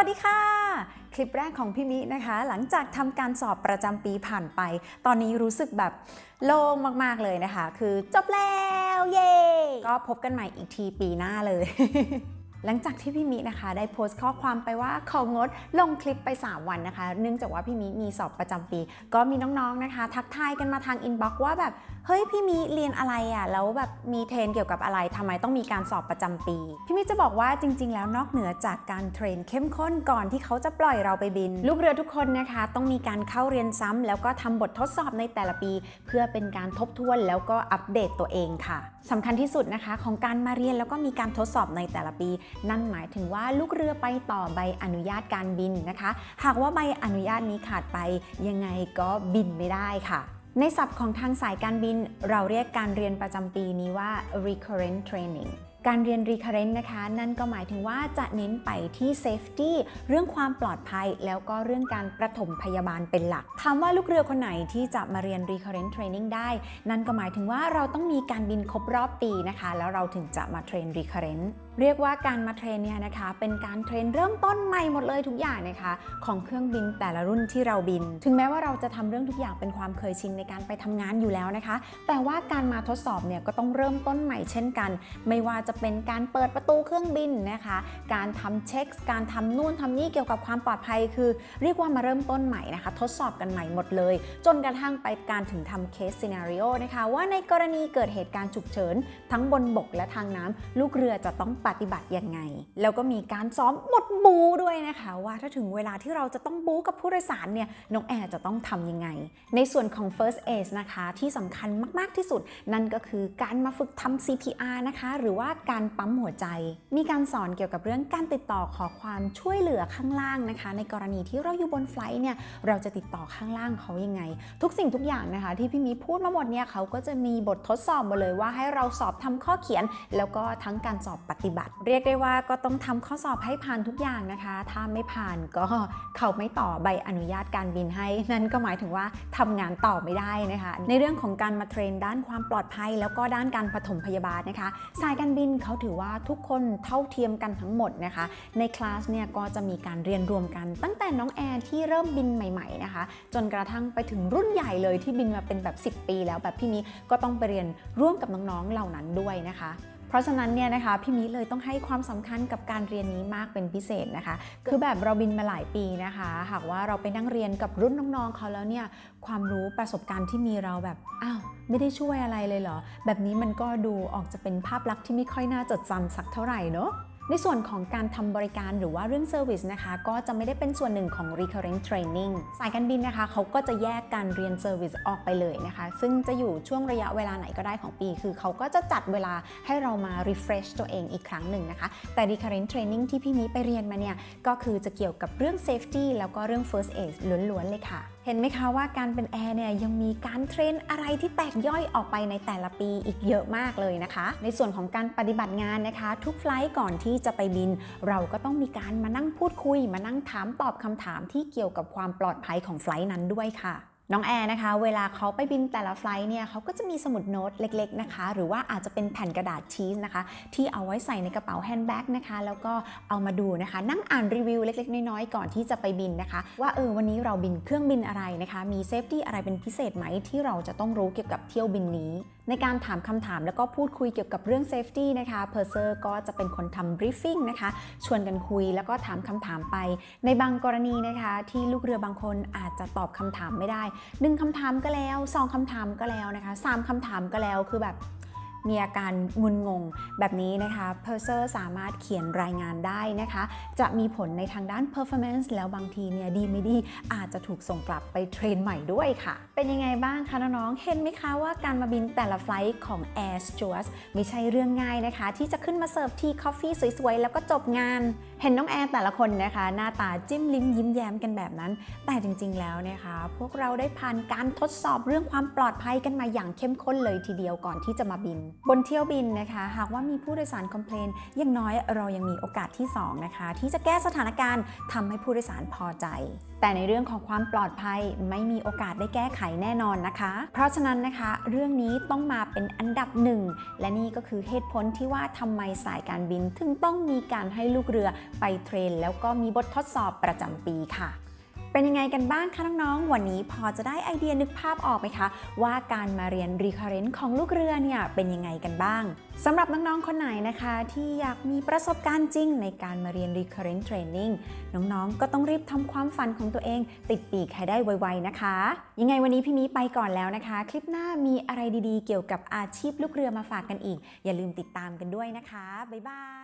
วัสดีค่ะ คลิปแรกของพี่มินะคะ หลังจากทำการสอบประจำปีผ่านไป ตอนนี้รู้สึกแบบโล่งมาก ๆ เลยนะคะ คือจบแล้ว เย้ ก็พบกันใหม่อีกทีปีหน้าเลย หลังจากที่พี่มินะคะ ได้โพสต์ข้อความไปว่าของดลงคลิปไป 3 วันนะคะ เนื่องจากว่าพี่มิมีสอบประจำปี ก็มีน้องๆนะคะ ทักทายกันมาทางอินบ็อกซ์ว่าแบบเฮ้ยพี่มิเรียนอะไรอะแล้วแบบมีเทรนเกี่ยวกับอะไรทำไมต้องมีการสอบประจำปี พี่มิจะบอกว่าจริง ๆ แล้วนอกเหนือจากการเทรนเข้มข้นก่อนที่เขาจะปล่อยเราไปบิน ลูกเรือทุกคนนะคะ ต้องมีการเข้าเรียนซ้ำแล้วก็ทำบททดสอบในแต่ละปี เพื่อเป็นการทบทวนแล้วก็อัปเดตตัวเองค่ะสำคัญที่สุดนะคะ ของการมาเรียนแล้วก็มีการทดสอบในแต่ละปีนั่นหมายถึงว่าลูกเรือไปต่อใบอนุญาตการบินนะคะ หากว่าใบอนุญาตนี้ขาดไปยังไงก็บินไม่ได้ค่ะในศัพท์ของทางสายการบิน เราเรียกการเรียนประจำปีนี้ว่า recurrent training การเรียน recurrent นะคะ นั่นก็หมายถึงว่าจะเน้นไปที่ safety เรื่องความปลอดภัย แล้วก็เรื่องการประถมพยาบาลเป็นหลักถามว่าลูกเรือคนไหนที่จะมาเรียน recurrent training ได้ นั่นก็หมายถึงว่าเราต้องมีการบินครบรอบปีนะคะ แล้วเราถึงจะมาเทรน recurrent เรียกว่าการมาเทรนเนี่ยนะคะเป็นการเทรนเริ่มต้นใหม่หมดเลยทุกอย่างนะคะของเครื่องบินแต่ละรุ่นที่เราบิน ถึงแม้ว่าเราจะทำเรื่องทุกอย่างเป็นความเคยชินในการไปทำงานอยู่แล้วนะคะ แต่ว่าการมาทดสอบเนี่ยก็ต้องเริ่มต้นใหม่เช่นกัน ไม่ว่าจะเป็นการเปิดประตูเครื่องบินนะคะ การทำเช็ค การทำนู่นทำนี่เกี่ยวกับความปลอดภัย คือเรียกว่ามาเริ่มต้นใหม่นะคะ ทดสอบกันใหม่หมดเลย จนกระทั่งไปการถึงทำเคสซีนารีโอนะคะว่าในกรณีเกิดเหตุการณ์ฉุกเฉิน ทั้งบนบกและทางน้ำลูกเรือจะต้องปฏิบัติยังไง แล้วก็มีการซ้อมบทบูด้วยนะคะ ว่าถ้าถึงเวลาที่เราจะต้องบูกับผู้โดยสารเนี่ยน้องแอร์จะต้องทำยังไง ในส่วนของ first aid นะคะที่สำคัญมาก ๆ ที่สุด นั่นก็คือการมาฝึกทำ CPR นะคะ หรือว่าการปั๊มหัวใจ มีการสอนเกี่ยวกับเรื่องการติดต่อขอความช่วยเหลือข้างล่างนะคะ ในกรณีที่เราอยู่บนไฟล์เนี่ยเราจะติดต่อข้างล่างเขายังไง ทุกสิ่งทุกอย่างนะคะ ที่พี่มีพูดมาหมดเนี่ยเขาก็จะมีบททดสอบมาเลยว่าให้เราสอบทำข้อเขียน แล้วก็ทั้งการสอบปฏิบัติ เรียกได้ว่าก็ต้องทำข้อสอบให้ผ่านทุกอย่างนะคะ ถ้าไม่ผ่านก็เขาไม่ต่อใบอนุญาตการบินให้ นั่นก็หมายถึงว่าทำงานต่อไม่ได้นะคะ ในเรื่องของการมาเทรนด้านความปลอดภัย แล้วก็ด้านการปฐมพยาบาลนะคะ สายการบินนเขาถือว่าทุกคนเท่าเทียมกันทั้งหมดนะคะ ในคลาสเนี่ยก็จะมีการเรียนรวมกัน ตั้งแต่น้องแอร์ที่เริ่มบินใหม่ๆนะคะ จนกระทั่งไปถึงรุ่นใหญ่เลยที่บินมาเป็นแบบ 10 ปีแล้วแบบพี่มิก็ต้องไปเรียนร่วมกับน้องๆเหล่านั้นด้วยนะคะ เพราะฉะนั้นเนี่ยนะคะพี่มิเลยต้องให้ความสำคัญกับการเรียนนี้มากเป็นพิเศษนะคะ คือแบบเราบินมาหลายปีนะคะ หากว่าเราไปนั่งเรียนกับรุ่นน้องๆเขาแล้วเนี่ยความรู้ประสบการณ์ที่มีเราแบบอ้าวไม่ได้ช่วยอะไรเลยเหรอ แบบนี้มันก็ดูออกจะเป็นภาพลักษณ์ที่ไม่ค่อยน่าจดจำสักเท่าไหร่เนอะ ในส่วนของการทำบริการหรือว่าเรื่องเซอร์วิสนะคะ ก็จะไม่ได้เป็นส่วนหนึ่งของ recurrent training สายการบินนะคะเขาก็จะแยกการเรียนเซอร์วิสออกไปเลยนะคะ ซึ่งจะอยู่ช่วงระยะเวลาไหนก็ได้ของปี คือเขาก็จะจัดเวลาให้เรามา refresh ตัวเองอีกครั้งหนึ่งนะคะ แต่ recurrent training ที่พี่มีไปเรียนมาเนี่ย ก็คือจะเกี่ยวกับเรื่อง safety แล้วก็เรื่อง first aid ล้วนๆเลยค่ะ เห็นไหมคะว่าการเป็นแอร์เนี่ยยังมีการเทรนอะไรที่แตกย่อยออกไปในแต่ละปีอีกเยอะมากเลยนะคะ ในส่วนของการปฏิบัติงานนะคะ ทุกไฟล์ก่อนที่จะไปบิน เราก็ต้องมีการมานั่งพูดคุย มานั่งถามตอบคำถามที่เกี่ยวกับความปลอดภัยของไฟล์นั้นด้วยค่ะ น้องแอร์นะคะ เวลาเขาไปบินแต่ละไฟล์เนี่ยเขาก็จะมีสมุดโน้ตเล็กๆนะคะ หรือว่าอาจจะเป็นแผ่นกระดาษชีสนะคะ ที่เอาไว้ใส่ในกระเป๋าแฮนด์แบ็กนะคะ แล้วก็เอามาดูนะคะ นั่งอ่านรีวิวเล็ก ๆ น้อยๆ ก่อนที่จะไปบินนะคะ ว่าเออวันนี้เราบินเครื่องบินอะไรนะคะ มีเซฟตี้อะไรเป็นพิเศษไหมที่เราจะต้องรู้เกี่ยวกับเที่ยวบินนี้ ในการถามคำถามแล้วก็พูดคุยเกี่ยวกับเรื่อง Safety นะคะเพอร์เซอร์ก็จะเป็นคนทำ briefing นะคะชวนกันคุยแล้วก็ถามคำถามไป ในบางกรณีนะคะ ที่ลูกเรือบางคนอาจจะตอบคำถามไม่ได้หนึ่งคำถามก็แล้วสองคำถามก็แล้วนะคะสามคำถามก็แล้วคือแบบ มีอาการงุนงง แบบนี้นะคะ p u r s e r สามารถเขียนรายงานได้นะคะ จะมีผลในทางด้าน performance แล้วบางทีเนี่ยดีไม่ดีอาจจะถูกส่งกลับไปเทรนใหม่ด้วยค่ะ เป็นยังไงบ้างคะน้องๆ เห็นไหมคะว่าการมาบินแต่ละไฟล์ของ Air Steward ไม่ใช่เรื่องง่ายนะคะ ที่จะขึ้นมาเสิร์ฟทีคอฟฟี่สวยๆ แล้วก็จบงาน เห็นน้องแอร์แต่ละคนนะคะ หน้าตาจิ้มลิ้มยิ้มแย้มกันแบบนั้น แต่จริงๆแล้วนะคะ พวกเราได้ผ่านการทดสอบเรื่องความปลอดภัยกันมาอย่างเข้มข้นเลยทีเดียวก่อนที่จะมาบินบนเที่ยวบินนะคะ หากว่ามีผู้โดยสารคอมเพลนย่างน้อยเรายังมีโอกาสที่ 2 นะคะ ที่จะแก้สถานการณ์ทำให้ผู้โดยสารพอใจ แต่ในเรื่องของความปลอดภัยไม่มีโอกาสได้แก้ไขแน่นอนนะคะ เพราะฉะนั้นนะคะ เรื่องนี้ต้องมาเป็นอันดับหนึ่งและนี่ก็คือเหตุผลที่ว่าทำไมสายการบินถึงต้องมีการให้ลูกเรือไปเทรน แล้วก็มีบททดสอบประจำปีค่ะ เป็นยังไงกันบ้างคะน้องๆ วันนี้พอจะได้ไอเดียนึกภาพออกไหมคะ ว่าการมาเรียน Recurrent ของลูกเรือเนี่ยเป็นยังไงกันบ้างสำหรับน้องๆ คนไหนนะคะ ที่อยากมีประสบการณ์จริงในการมาเรียน Recurrent Training น้องๆ ก็ต้องรีบทำความฝันของตัวเอง ติดปีกให้ได้ไวๆนะคะ ยังไงวันนี้พี่มีไปก่อนแล้วนะคะ คลิปหน้ามีอะไรดีๆ เกี่ยวกับอาชีพลูกเรือมาฝากกันอีก อย่าลืมติดตามกันด้วยนะคะบ๊ายบาย